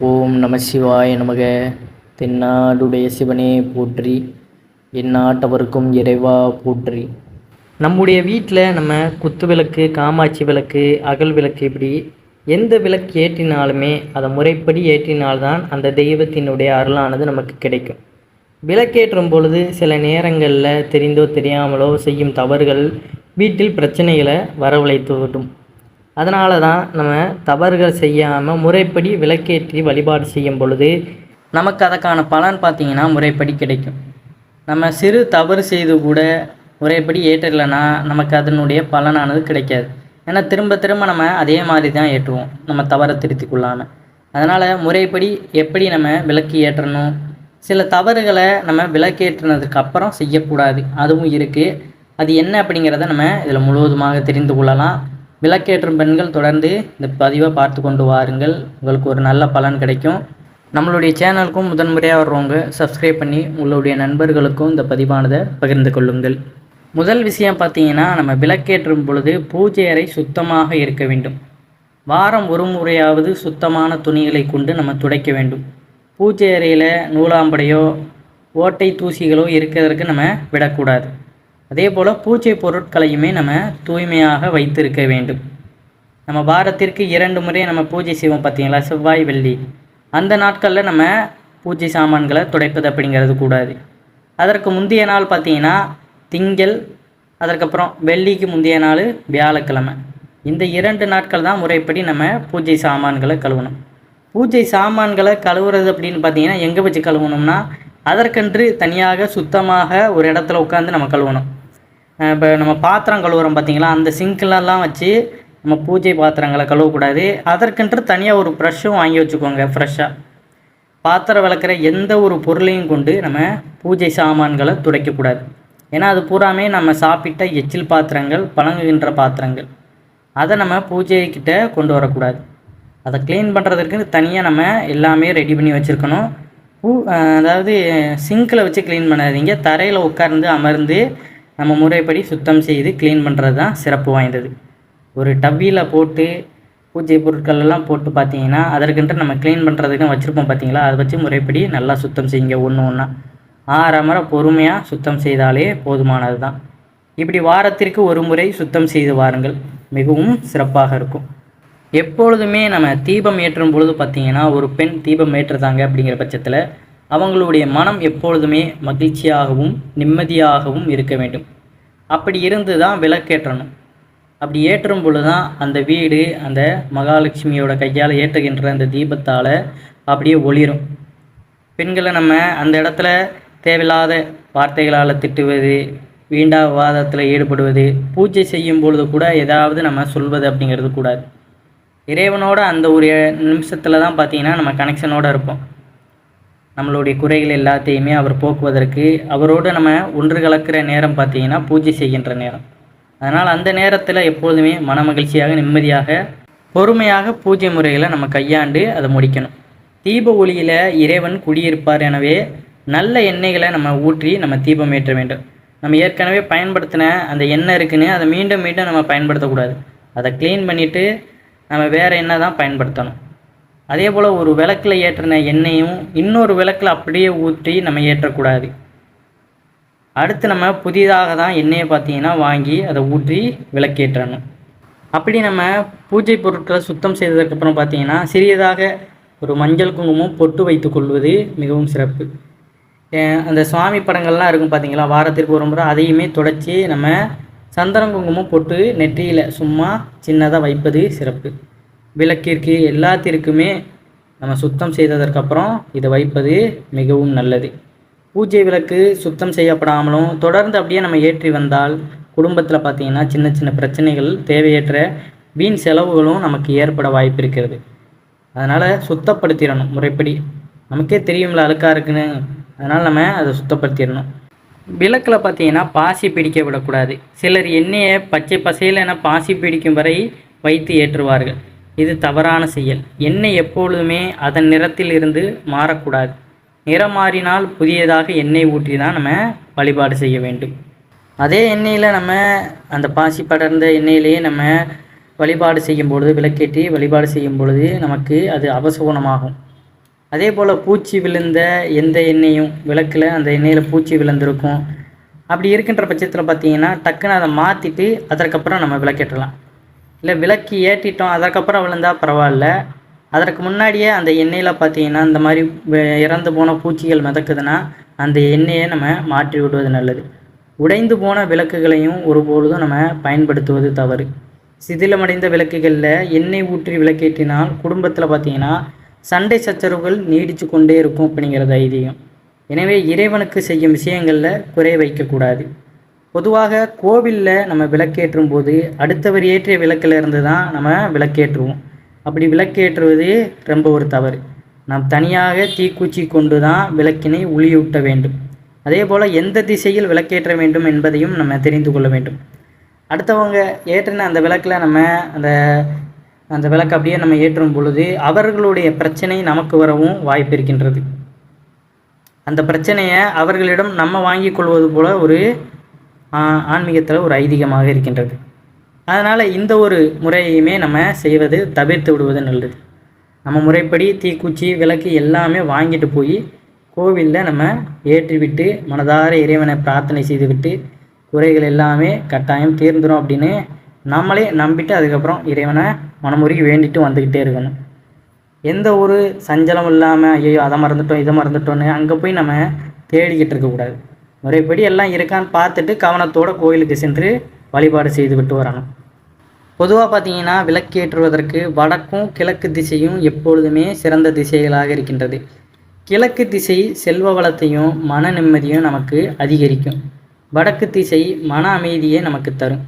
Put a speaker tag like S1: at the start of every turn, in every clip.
S1: ஓம் நம சிவாய நமக. தென்னாடுடைய சிவனே போற்றி எந்நாட்டவருக்கும் இறைவா போற்றி. நம்முடைய வீட்டில் நம்ம குத்து விளக்கு காமாட்சி விளக்கு அகல் விளக்கு இப்படி எந்த விளக்கு ஏற்றினாலுமே அதை முறைப்படி ஏற்றினால்தான் அந்த தெய்வத்தினுடைய அருளானது நமக்கு கிடைக்கும். விளக்கேற்றும் பொழுது சில நேரங்களில் தெரிந்தோ தெரியாமலோ செய்யும் தவறுகள் வீட்டில் பிரச்சனைகளை வரவழைத்து விடும். அதனால தான் நம்ம தவறுகள் செய்யாமல் முறைப்படி விளக்கேற்றி வழிபாடு செய்யும் பொழுது நமக்கு அதற்கான பலன் பார்த்திங்கன்னா முறைப்படி கிடைக்கும். நம்ம சிறு தவறு செய்து கூட முறைப்படி ஏற்றலைன்னா நமக்கு அதனுடைய பலனானது கிடைக்காது. ஏன்னா திரும்ப திரும்ப நம்ம அதே மாதிரி தான் ஏற்றுவோம். நம்ம தவறை திருத்தி கொள்ளாமல் அதனால் முறைப்படி எப்படி நம்ம விளக்கு ஏற்றணும்? சில தவறுகளை நம்ம விளக்கேற்றினதுக்கு அப்புறம் செய்யக்கூடாது. அதுவும் இருக்குது அது என்ன அப்படிங்கிறத நம்ம இதில் முழுவதுமாக தெரிந்து கொள்ளலாம். விளக்கேற்றும் பெண்கள் தொடர்ந்து இந்த பதிவை பார்த்து கொண்டு வாருங்கள். உங்களுக்கு ஒரு நல்ல பலன் கிடைக்கும். நம்மளுடைய சேனலுக்கும் முதன்முறையாக வர்றவங்க சப்ஸ்கிரைப் பண்ணி உங்களுடைய நண்பர்களுக்கும் இந்த பதிவானதை பகிர்ந்து கொள்ளுங்கள். முதல் விஷயம் பார்த்தீங்கன்னா நம்ம விளக்கேற்றும் பொழுது பூஜை அறை சுத்தமாக இருக்க வேண்டும். வாரம் ஒரு முறையாவது சுத்தமான துணிகளை கொண்டு நம்ம துடைக்க வேண்டும். பூஜை அறையில் நூலாம்படையோ ஓட்டை தூசிகளோ இருக்கிறதுக்கு நம்ம விடக்கூடாது. அதே போல் பூஜை பொருட்களையுமே நம்ம தூய்மையாக வைத்திருக்க வேண்டும். நம்ம வாரத்திற்கு இரண்டு முறை நம்ம பூஜை செய்வோம் பார்த்தீங்களா? செவ்வாய் வெள்ளி. அந்த நாட்களில் நம்ம பூஜை சாமான்களை துடைப்பது அப்படிங்கிறது கூடாது. அதற்கு முந்தைய நாள் பார்த்தீங்கன்னா திங்கள் அதற்கப்புறம் வெள்ளிக்கு முந்தைய நாள் வியாழக்கிழமை. இந்த இரண்டு நாட்கள் தான் முறைப்படி நம்ம பூஜை சாமான்களை கழுவணும். பூஜை சாமான்களை கழுவுறது அப்படின்னு பார்த்தீங்கன்னா எங்கே வச்சு கழுவணும்னா அதற்கென்று தனியாக சுத்தமாக ஒரு இடத்துல உட்காந்து நம்ம கழுவணும். இப்போ நம்ம பாத்திரம் கழுவுறோம் பார்த்தீங்களா அந்த சிங்க்லலாம் வச்சு நம்ம பூஜை பாத்திரங்களை கழுவக்கூடாது. அதற்கென்று தனியாக ஒரு ப்ரஷ்ஷும் வாங்கி வச்சுக்கோங்க ஃப்ரெஷ்ஷாக பாத்திரம் விளக்குற எந்த ஒரு பொருளையும் கொண்டு நம்ம பூஜை சாமான்களை துடைக்கக்கூடாது. ஏன்னா அது பூராமே நம்ம சாப்பிட்ட எச்சில் பாத்திரங்கள் பழங்குகின்ற பாத்திரங்கள். அதை நம்ம பூஜைக்கிட்ட கொண்டு வரக்கூடாது. அதை க்ளீன் பண்ணுறதுக்கு தனியாக நம்ம எல்லாமே ரெடி பண்ணி வச்சுருக்கணும். பூ அதாவது சிங்கில் வச்சு க்ளீன் பண்ணாதீங்க. தரையில் உட்கார்ந்து அமர்ந்து நம்ம முறைப்படி சுத்தம் செய்து க்ளீன் பண்ணுறது தான் சிறப்பு வாய்ந்தது. ஒரு டவ்வியில் போட்டு பூஜை பொருட்கள் எல்லாம் போட்டு பார்த்தீங்கன்னா அதற்கென்று நம்ம க்ளீன் பண்ணுறதுக்கு வச்சுருப்போம் பார்த்தீங்களா அதை வச்சு முறைப்படி நல்லா சுத்தம் செய்யுங்க ஒன்று ஒன்றா ஆறாமற பொறுமையாக சுத்தம் செய்தாலே போதுமானது தான் இப்படி வாரத்திற்கு ஒரு முறை சுத்தம் செய்து வாருங்கள். மிகவும் சிறப்பாக இருக்கும். எப்பொழுதுமே நம்ம தீபம் ஏற்றும் பொழுது பார்த்திங்கன்னா ஒரு பெண் தீபம் ஏற்றுதாங்க அப்படிங்கிற பட்சத்தில் அவங்களுடைய மனம் எப்பொழுதுமே மகிழ்ச்சியாகவும் நிம்மதியாகவும் இருக்க வேண்டும். அப்படி இருந்து தான் விளக்கேற்றணும். அப்படி ஏற்றும் பொழுது தான் அந்த வீடு அந்த மகாலட்சுமியோட கையால் ஏற்றுகின்ற அந்த தீபத்தால் அப்படியே ஒளிரும். பெண்களை நம்ம அந்த இடத்துல தேவையில்லாத வார்த்தைகளால் திட்டுவது வீண்டா விவாதத்தில் ஈடுபடுவது பூஜை செய்யும் பொழுது கூட ஏதாவது நம்ம சொல்வது அப்படிங்கிறது கூடாது. இறைவனோட அந்த ஒரு நிமிஷத்தில் தான் பார்த்திங்கன்னா நம்ம கனெக்ஷனோடு இருப்போம். நம்மளுடைய குறைகள் எல்லாத்தையுமே அவர் போக்குவதற்கு அவரோடு நம்ம ஒன்று கலக்கிற நேரம் பார்த்தீங்கன்னா பூஜை செய்கின்ற நேரம். அதனால் அந்த நேரத்தில் எப்பொழுதுமே மன மகிழ்ச்சியாக நிம்மதியாக பொறுமையாக பூஜை முறைகளை நம்ம கையாண்டு அதை முடிக்கணும். தீப ஒளியில் இறைவன் குடியிருப்பார் எனவே நல்ல எண்ணெய்களை நம்ம ஊற்றி நம்ம தீபம் ஏற்ற வேண்டும். நம்ம ஏற்கனவே பயன்படுத்தின அந்த எண்ணெய் இருக்குன்னு அதை மீண்டும் மீண்டும் நம்ம பயன்படுத்தக்கூடாது. அதை க்ளீன் பண்ணிவிட்டு நம்ம வேறு எண்ணெய் தான் பயன்படுத்தணும்? அதே போல் ஒரு விளக்கில் ஏற்றின எண்ணெயும் இன்னொரு விளக்கில் அப்படியே ஊற்றி நம்ம ஏற்றக்கூடாது. அடுத்து நம்ம புதிதாக தான் எண்ணெயை பார்த்தீங்கன்னா வாங்கி அதை ஊற்றி விளக்கேற்றணும். அப்படி நம்ம பூஜை பொருட்களை சுத்தம் செய்ததுக்கப்புறம் பார்த்தீங்கன்னா சிறியதாக ஒரு மஞ்சள் குங்குமம் பொட்டு வைத்து கொள்வது மிகவும் சிறப்பு. அந்த சுவாமி படங்கள்லாம் இருக்கும் பார்த்தீங்களா? வாரத்திற்கு ஒரு முறை அதையுமே தொடச்சி நம்ம சந்தனம் குங்குமம் பொட்டு நெற்றியில் சும்மா சின்னதாக வைப்பது சிறப்பு. விளக்கிற்கு எல்லாத்திற்குமே நம்ம சுத்தம் செய்ததற்கப்புறம் இதை வைப்பது மிகவும் நல்லது. பூஜை விளக்கு சுத்தம் செய்யப்படாமலும் தொடர்ந்து அப்படியே நம்ம ஏற்றி வந்தால் குடும்பத்தில் பார்த்திங்கன்னா சின்ன சின்ன பிரச்சனைகள் தேவையற்ற வீண் செலவுகளும் நமக்கு ஏற்பட வாய்ப்பு இருக்கிறது. அதனால் சுத்தப்படுத்திடணும் முறைப்படி. நமக்கே தெரியும்ல அழுக்காக இருக்குன்னு. அதனால் நம்ம அதை சுத்தப்படுத்திடணும். விளக்கில் பார்த்தீங்கன்னா பாசி பிடிக்க விடக்கூடாது. சிலர் எண்ணெயை பச்சை பசையில் என பாசி பிடிக்கும் வரை வைத்து ஏற்றுவார்கள். இது தவறான செயல். எண்ணெய் எப்பொழுதுமே அதன் நிறத்தில் இருந்து மாறக்கூடாது. நிறம் மாறினால் புதியதாக எண்ணெய் ஊற்றி தான் நம்ம வழிபாடு செய்ய வேண்டும். அதே எண்ணெயில் நம்ம அந்த பாசி படர்ந்த எண்ணெயிலேயே நம்ம வழிபாடு செய்யும் பொழுது விளக்கேற்றி வழிபாடு செய்யும் பொழுது நமக்கு அது அவசகுணமாகும். அதே போல் பூச்சி விழுந்த எந்த எண்ணெயும் விளக்கில் அந்த எண்ணெயில் பூச்சி விழுந்திருக்கும். அப்படி இருக்கின்ற பட்சத்தில் பார்த்தீங்கன்னா டக்குன்னு அதை மாற்றிட்டு அதற்கப்புறம் நம்ம விளக்கேற்றலாம். இல்லை விளக்கு ஏற்றிட்டோம் அதற்கப்புறம் விழுந்தா பரவாயில்ல. அதற்கு முன்னாடியே அந்த எண்ணெயில் பார்த்தீங்கன்னா இந்த மாதிரி இறந்து போன பூச்சிகள் மிதக்குதுன்னா அந்த எண்ணெயை நம்ம மாற்றி விடுவது நல்லது. உடைந்து போன விளக்குகளையும் ஒருபொழுதும் நம்ம பயன்படுத்துவது தவறு. சிதிலமடைந்த விளக்குகளில் எண்ணெய் ஊற்றி விளக்கேற்றினால் குடும்பத்தில் பார்த்தீங்கன்னா சண்டை சச்சரவுகள் நீடித்து கொண்டே இருக்கும் அப்படிங்கிறது ஐதீகம் எனவே இறைவனுக்கு செய்யும் விஷயங்களில் குறை வைக்கக்கூடாது. பொதுவாக கோவிலில் நம்ம விளக்கேற்றும் போது அடுத்தவர் ஏற்றிய விளக்கில் இருந்து தான் நம்ம விளக்கேற்றுவோம். அப்படி விளக்கேற்றுவது ரொம்ப ஒரு தவறு. நாம் தனியாக தீக்குச்சி கொண்டு தான் விளக்கினை ஒளியூட்ட வேண்டும். அதே போல் எந்த திசையில் விளக்கேற்ற வேண்டும் என்பதையும் நம்ம தெரிந்து கொள்ள வேண்டும். அடுத்தவங்க ஏற்றின அந்த விளக்கில் நம்ம அந்த அந்த விளக்கு அப்படியே நம்ம ஏற்றும் பொழுது அவர்களுடைய பிரச்சனை நமக்கு வரவும் வாய்ப்பு இருக்கின்றது. அந்த பிரச்சனையை அவர்களிடம் நம்ம வாங்கிக் கொள்வது போல ஒரு ஆன்மீகத்தில் ஒரு ஐதீகமாக இருக்கின்றது. அதனால் இந்த ஒரு முறையுமே நம்ம செய்வது தவிர்த்து விடுவது நல்லது. நம்ம முறைப்படி தீக்குச்சி விளக்கு எல்லாமே வாங்கிட்டு போய் கோவிலில் நம்ம ஏற்றிவிட்டு மனதார இறைவனை பிரார்த்தனை செய்துவிட்டு குறைகள் எல்லாமே கட்டாயம் தீர்ந்துடும் அப்படின்னு நம்மளே நம்பிட்டு அதுக்கப்புறம் இறைவனை மனமுருகி வேண்டிட்டு வந்துக்கிட்டே இருக்கணும். எந்த ஒரு சஞ்சலம் இல்லாமல் ஐயோ அதை மறந்துட்டோம் இதை மறந்துட்டோன்னு அங்கே போய் நம்ம தேடிக்கிட்டு இருக்கக்கூடாது. முறைப்படி எல்லாம் இருக்கான்னு பார்த்துட்டு கவனத்தோடு கோயிலுக்கு சென்று வழிபாடு செய்து விட்டு வரணும். பொதுவாக பார்த்தீங்கன்னா விளக்கேற்றுவதற்கு வடக்கும் கிழக்கு திசையும் எப்பொழுதுமே சிறந்த திசைகளாக இருக்கின்றது. கிழக்கு திசை செல்வ வளத்தையும் மன நிம்மதியும் நமக்கு அதிகரிக்கும். வடக்கு திசை மன அமைதியை நமக்கு தரும்.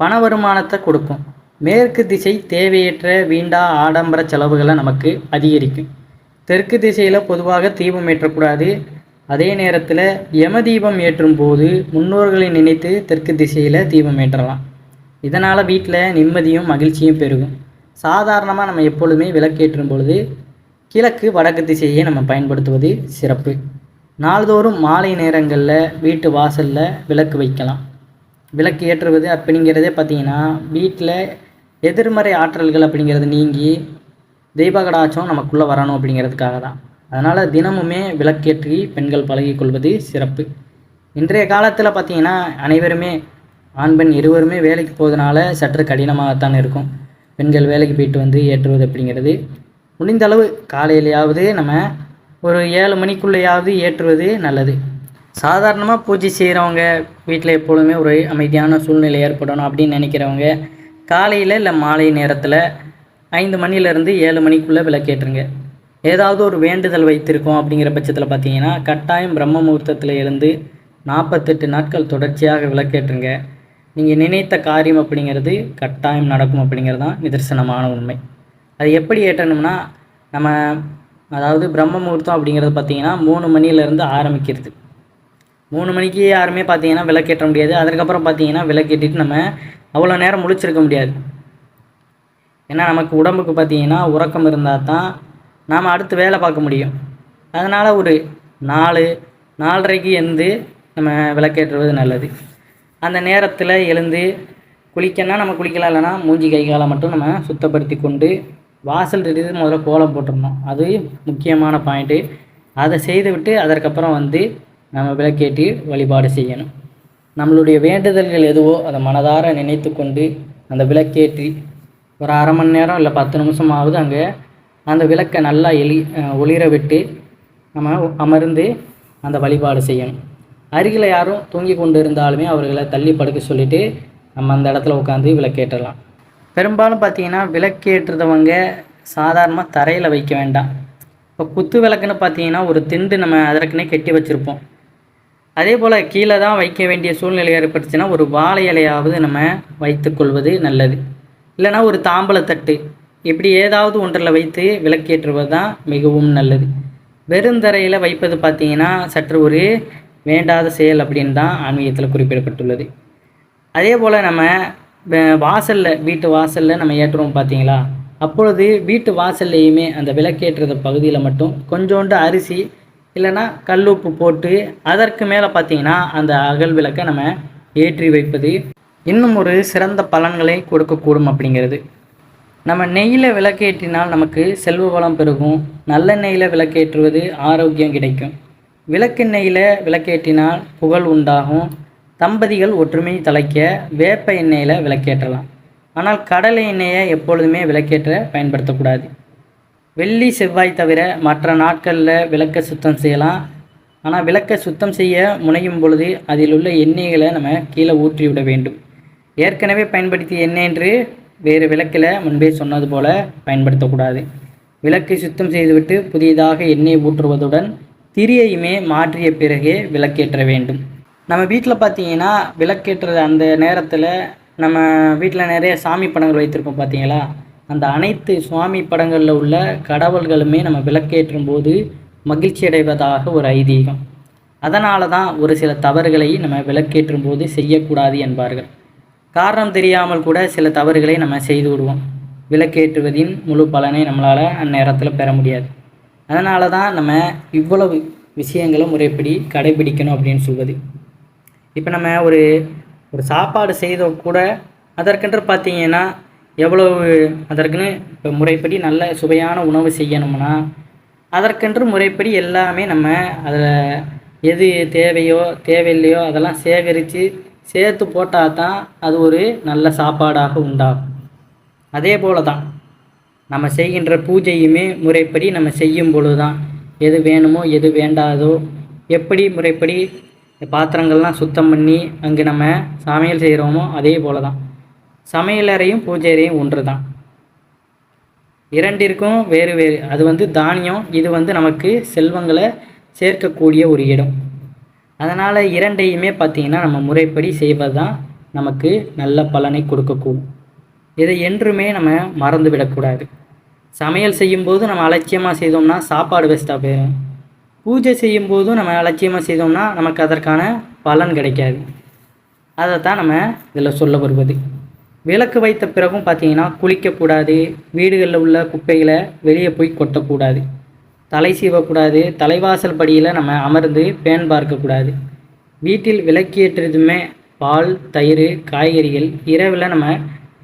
S1: பண வருமானத்தை கொடுக்கும். மேற்கு திசை தேவையற்ற வீண்டா ஆடம்பர செலவுகளை நமக்கு அதிகரிக்கும். தெற்கு திசையில் பொதுவாக தீபம் ஏற்றக்கூடாது. அதே நேரத்தில் யம தீபம் ஏற்றும் போது முன்னோர்களை நினைத்து தெற்கு திசையில் தீபம் ஏற்றலாம். இதனால் வீட்டில் நிம்மதியும் மகிழ்ச்சியும் பெருகும். சாதாரணமாக நம்ம எப்பொழுதுமே விளக்கேற்றும் பொழுது கிழக்கு வடக்கு திசையை நம்ம பயன்படுத்துவது சிறப்பு. நாள்தோறும் மாலை நேரங்களில் வீட்டு வாசலில் விளக்கு வைக்கலாம். விளக்கு ஏற்றுவது அப்படிங்கிறதே பார்த்தீங்கன்னா வீட்டில் எதிர்மறை ஆற்றல்கள் அப்படிங்கிறது நீங்கி தெய்வகடாச்சும் நமக்குள்ளே வரணும் அப்படிங்கிறதுக்காக தான் அதனால் தினமுமே விளக்கேற்றி பெண்கள் பழகிக்கொள்வது சிறப்பு. இன்றைய காலத்தில் பார்த்தீங்கன்னா அனைவருமே ஆண் பெண் இருவருமே வேலைக்கு போவதனால சற்று கடினமாகத்தான் இருக்கும். பெண்கள் வேலைக்கு போயிட்டு வந்து ஏற்றுவது அப்படிங்கிறது. முடிந்த அளவு காலையிலையாவது நம்ம ஒரு ஏழு மணிக்குள்ளேயாவது ஏற்றுவது நல்லது. சாதாரணமாக பூஜை செய்கிறவங்க வீட்டில் எப்பொழுதுமே ஒரு அமைதியான சூழ்நிலை ஏற்படணும் அப்படின்னு நினைக்கிறவங்க காலையில் இல்லை மாலை நேரத்தில் ஐந்து மணிலேருந்து ஏழு மணிக்குள்ளே விளக்கேற்றுங்க. ஏதாவது ஒரு வேண்டுதல் வைத்திருக்கோம் அப்படிங்கிற பட்சத்தில் பார்த்தீங்கன்னா கட்டாயம் பிரம்ம முகூர்த்தத்தில் இருந்து நாற்பத்தெட்டு நாட்கள் தொடர்ச்சியாக விளக்கேற்றுங்க. நீங்கள் நினைத்த காரியம் அப்படிங்கிறது கட்டாயம் நடக்கும் அப்படிங்கிறது தான் நிதர்சனமான உண்மை. அது எப்படி ஏற்றணும்னா நம்ம அதாவது பிரம்ம முகூர்த்தம் அப்படிங்கிறது பார்த்தீங்கன்னா மூணு மணிலேருந்து ஆரம்பிக்கிறது. மூணு மணிக்கு யாருமே பார்த்தீங்கன்னா விளக்கேற்ற முடியாது. அதுக்கப்புறம் பார்த்தீங்கன்னா விளக்கேற்றிட்டு நம்ம அவ்வளோ நேரம் முழிச்சிருக்க முடியாது. ஏன்னா நமக்கு உடம்புக்கு பார்த்தீங்கன்னா உறக்கம் இருந்தால் தான் நாம் அடுத்து வேலை பார்க்க முடியும். அதனால் ஒரு நாலு நாலரைக்கு எழுந்து நம்ம விளக்கேற்றுவது நல்லது. அந்த நேரத்தில் எழுந்து குளிக்கன்னா நம்ம குளிக்கலாம் இல்லைன்னா மூஞ்சி கை காலை மட்டும் நம்ம சுத்தப்படுத்தி கொண்டு வாசல் இருந்து முதல்ல கோலம் போட்டுடணும். அது முக்கியமான பாயிண்ட்டு அதை செய்துவிட்டு அதற்கப்புறம் வந்து நம்ம விளக்கேற்றி வழிபாடு செய்யணும். நம்மளுடைய வேண்டுதல்கள் எதுவோ அதை மனதார நினைத்து கொண்டு அந்த விளக்கேற்றி ஒரு அரை மணி நேரம் இல்லை பத்து நிமிஷமாவது அங்கே அந்த விளக்கை நல்லா எலி ஒளிர விட்டு நம்ம அமர்ந்து அந்த வழிபாடு செய்யணும். அருகில் யாரும் தூங்கி கொண்டு இருந்தாலுமே அவர்களை தள்ளி படுக்க சொல்லிவிட்டு நம்ம அந்த இடத்துல உட்காந்து விளக்கேற்றலாம். பெரும்பாலும் பார்த்தீங்கன்னா விளக்கேற்றுறவங்க சாதாரணமாக தரையில் வைக்க வேண்டாம். இப்போ குத்து விளக்குன்னு பார்த்தீங்கன்னா ஒரு திண்டு நம்ம அதற்குனே கட்டி வச்சுருப்போம். அதே போல் கீழே தான் வைக்க வேண்டிய சூழ்நிலை ஏற்பட்டுச்சுன்னா ஒரு வாழை இலையாவது நம்ம வைத்துக்கொள்வது நல்லது. இல்லைன்னா ஒரு தாம்பலத்தட்டு இப்படி ஏதாவது ஒன்றில் வைத்து விளக்கேற்றுவது தான் மிகவும் நல்லது. வெறுந்தரையில் வைப்பது பார்த்தீங்கன்னா சற்று ஒரு வேண்டாத செயல் அப்படின்னு தான் ஆன்மீகத்தில் குறிப்பிடப்பட்டுள்ளது. அதே போல் நம்ம வாசலில் வீட்டு வாசலில் நம்ம ஏற்றுறோம் பார்த்தீங்களா? அப்பொழுது வீட்டு வாசல்லையுமே அந்த விளக்கேற்றுற பகுதியில் மட்டும் கொஞ்சோண்டு அரிசி இல்லைன்னா கல்லுப்பு போட்டு அதற்கு மேலே பார்த்தீங்கன்னா அந்த அகல் விளக்கை நம்ம ஏற்றி வைப்பது இன்னும் ஒரு சிறந்த பலன்களை கொடுக்கக்கூடும் அப்படிங்கிறது. நம்ம நெய்யில் விளக்கேற்றினால் நமக்கு செல்வ வளம் பெருகும். நல்ல நெய்யில் விளக்கேற்றுவது ஆரோக்கியம் கிடைக்கும். விளக்கு விளக்கேற்றினால் புகழ் உண்டாகும். தம்பதிகள் ஒற்றுமை தலைக்க வேப்ப எண்ணெயில் விளக்கேற்றலாம். ஆனால் கடலை எண்ணெயை எப்பொழுதுமே விளக்கேற்ற பயன்படுத்தக்கூடாது. வெள்ளி செவ்வாய் தவிர மற்ற நாட்களில் விளக்க சுத்தம் செய்யலாம். ஆனால் விளக்கை சுத்தம் செய்ய முனையும் பொழுது அதில் உள்ள எண்ணெய்களை நம்ம கீழே ஊற்றி விட வேண்டும். ஏற்கனவே பயன்படுத்திய எண்ணெய் என்று வேறு விளக்கில் முன்பே சொன்னது போல பயன்படுத்தக்கூடாது. விளக்கை சுத்தம் செய்துவிட்டு புதியதாக எண்ணெய் ஊற்றுவதுடன் திரியையுமே மாற்றிய பிறகே விளக்கேற்ற வேண்டும். நம்ம வீட்டில் பார்த்தீங்கன்னா விளக்கேற்ற அந்த நேரத்தில் நம்ம வீட்டில் நிறைய சாமி படங்கள் வைத்திருக்கோம் பார்த்தீங்களா அந்த அனைத்து சுவாமி படங்களில் உள்ள கடவுள்களுமே நம்ம விளக்கேற்றும் போது மகிழ்ச்சி அடைவதாக ஒரு ஐதீகம். அதனால தான் ஒரு சில தவறுகளை நம்ம விளக்கேற்றும் போது செய்யக்கூடாது என்பார்கள். காரணம் தெரியாமல் கூட சில தவறுகளை நம்ம செய்து விடுவோம். விளக்கேற்றுவதின் முழு பலனை நம்மளால் அந்நேரத்தில் பெற முடியாது. அதனால தான் நம்ம இவ்வளவு விஷயங்களை முறைப்படி கடைபிடிக்கணும் அப்படின்னு சொல்வது. இப்போ நம்ம ஒரு ஒரு சாப்பாடு செய்த கூட அதற்கென்று பார்த்தீங்கன்னா எவ்வளவு அதற்குன்னு இப்போ முறைப்படி நல்ல சுவையான உணவு செய்யணும்னா அதற்கென்று முறைப்படி எல்லாமே நம்ம அதில் எது தேவையோ தேவையில்லையோ அதெல்லாம் சேகரித்து சேர்த்து போட்டால் தான் அது ஒரு நல்ல சாப்பாடாக உண்டாகும். அதே போல தான் நம்ம செய்கின்ற பூஜையுமே முறைப்படி நம்ம செய்யும் பொழுது தான் எது வேணுமோ எது வேண்டாதோ எப்படி முறைப்படி பாத்திரங்கள்லாம் சுத்தம் பண்ணி அங்கே நம்ம சமையல் செய்கிறோமோ அதே போல தான் சமையலறையும் பூஜை அறையும் ஒன்று தான் இரண்டிற்கும் வேறு வேறு அது வந்து தானியம் இது வந்து நமக்கு செல்வங்களை சேர்க்கக்கூடிய ஒரு இடம். அதனால் இரண்டையுமே பார்த்திங்கன்னா நம்ம முறைப்படி செய்வது தான் நமக்கு நல்ல பலனை கொடுக்கக்கூடும். இதை என்றுமே நம்ம மறந்து விடக்கூடாது. சமையல் செய்யும்போது நம்ம அலட்சியமாக செய்தோம்னா சாப்பாடு வேஸ்ட்டாக போயிடும் பூஜை செய்யும்போதும் நம்ம அலட்சியமாக செய்தோம்னா நமக்கு அதற்கான பலன் கிடைக்காது. அதை தான் நம்ம இதில் சொல்ல வருவது. விளக்கு வைத்த பிறகும் பார்த்தீங்கன்னா குளிக்கக்கூடாது வீடுகளில் உள்ள குப்பைகளை வெளியே போய் கொட்டக்கூடாது. தலை சீவக்கூடாது தலைவாசல் படியில் நம்ம அமர்ந்து பேன் பார்க்கக்கூடாது. வீட்டில் விளக்கேற்றதுமே பால் தயிர் காய்கறிகள் இரவில் நம்ம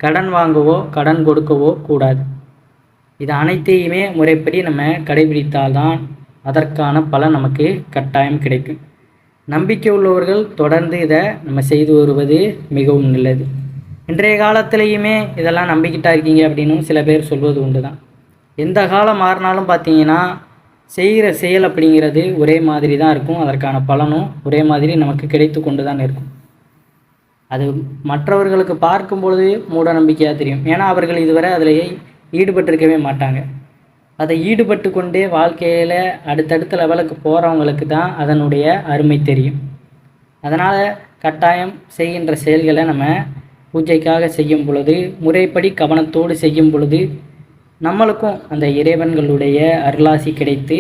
S1: கடன் வாங்கவோ கடன் கொடுக்கவோ கூடாது. இது அனைத்தையுமே முறைப்படி நம்ம கடைபிடித்தால்தான் அதற்கான பலன் நமக்கு கட்டாயம் கிடைக்கும். நம்பிக்கை உள்ளவர்கள் தொடர்ந்து இதை நம்ம செய்து வருவது மிகவும் நல்லது. இன்றைய காலத்திலையுமே இதெல்லாம் நம்பிக்கிட்டா இருக்கீங்க அப்படின்னு சில பேர் சொல்வது உண்டு தான் எந்த காலம் மாறினாலும் பார்த்தீங்கன்னா செய்கிற செயல் அப்படிங்கிறது ஒரே மாதிரி தான் இருக்கும். அதற்கான பலனும் ஒரே மாதிரி நமக்கு கிடைத்து கொண்டு தான் இருக்கும். அது மற்றவர்களுக்கு பார்க்கும் பொழுது மூட நம்பிக்கையாக தெரியும். ஏன்னா அவர்கள் இதுவரை அதில் ஈடுபட்டிருக்கவே மாட்டாங்க. அதை ஈடுபட்டு கொண்டே வாழ்க்கையில் அடுத்தடுத்த லெவலுக்கு போகிறவங்களுக்கு தான் அதனுடைய அருமை தெரியும். அதனால் கட்டாயம் செய்கின்ற செயல்களை நம்ம பூஜைக்காக செய்யும் பொழுது முறைப்படி கவனத்தோடு செய்யும் பொழுது நம்மளுக்கும் அந்த இறைவன்களுடைய அருளாசி கிடைத்து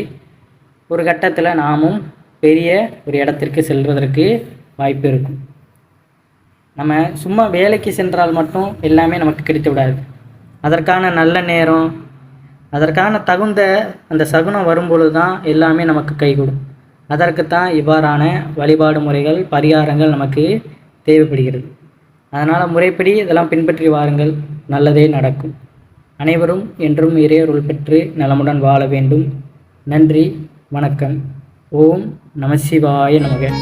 S1: ஒரு கட்டத்தில் நாமும் பெரிய ஒரு இடத்திற்கு செல்வதற்கு வாய்ப்பு இருக்கும். நம்ம சும்மா வேலைக்கு சென்றால் மட்டும் எல்லாமே நமக்கு கிடைத்து விடாது. அதற்கான நல்ல நேரம் அதற்கான தகுந்த அந்த சகுனம் வரும்பொழுது தான் எல்லாமே நமக்கு கைகூடும் அதற்குத்தான் இவ்வாறான வழிபாடு முறைகள் பரிகாரங்கள் நமக்கு தேவைப்படுகிறது. அதனால் முறைப்படி இதெல்லாம் பின்பற்றி வாருங்கள். நல்லதே நடக்கும். அனைவரும் என்றும் இறையருள் பெற்று நலமுடன் வாழ வேண்டும். நன்றி வணக்கம். ஓம் நமசிவாய நமக.